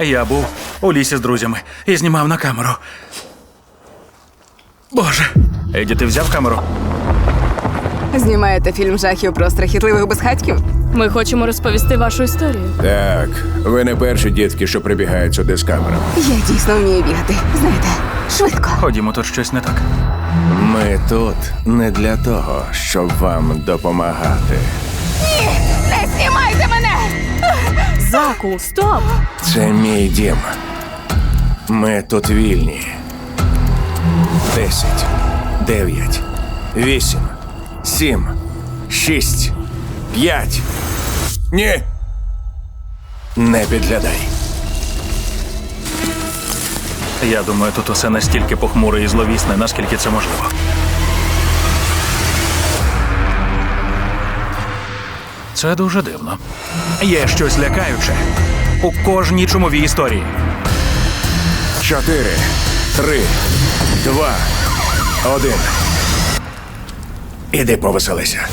Я був у лісі з друзями і знімав на камеру. Боже. Еді, ти взяв камеру? Знімаєте фільм жахів про страхітливих безхатьків? Ми хочемо розповісти вашу історію. Так, ви не перші дітки, що прибігають сюди з камерами. Я дійсно вмію бігати. Знаєте, швидко. Ходімо, тут щось не так. Ми тут не для того, щоб вам допомагати. Мене! Заку, стоп! Це мій дім. Ми тут вільні. Десять, дев'ять, вісім, сім, шість, п'ять. Ні. Не підглядай. Я думаю, тут усе настільки похмуре і зловісне, наскільки це можливо. Це дуже дивно. Є щось лякаюче у кожній чумовій історії. Чотири, три, два, один. Іди повеселися.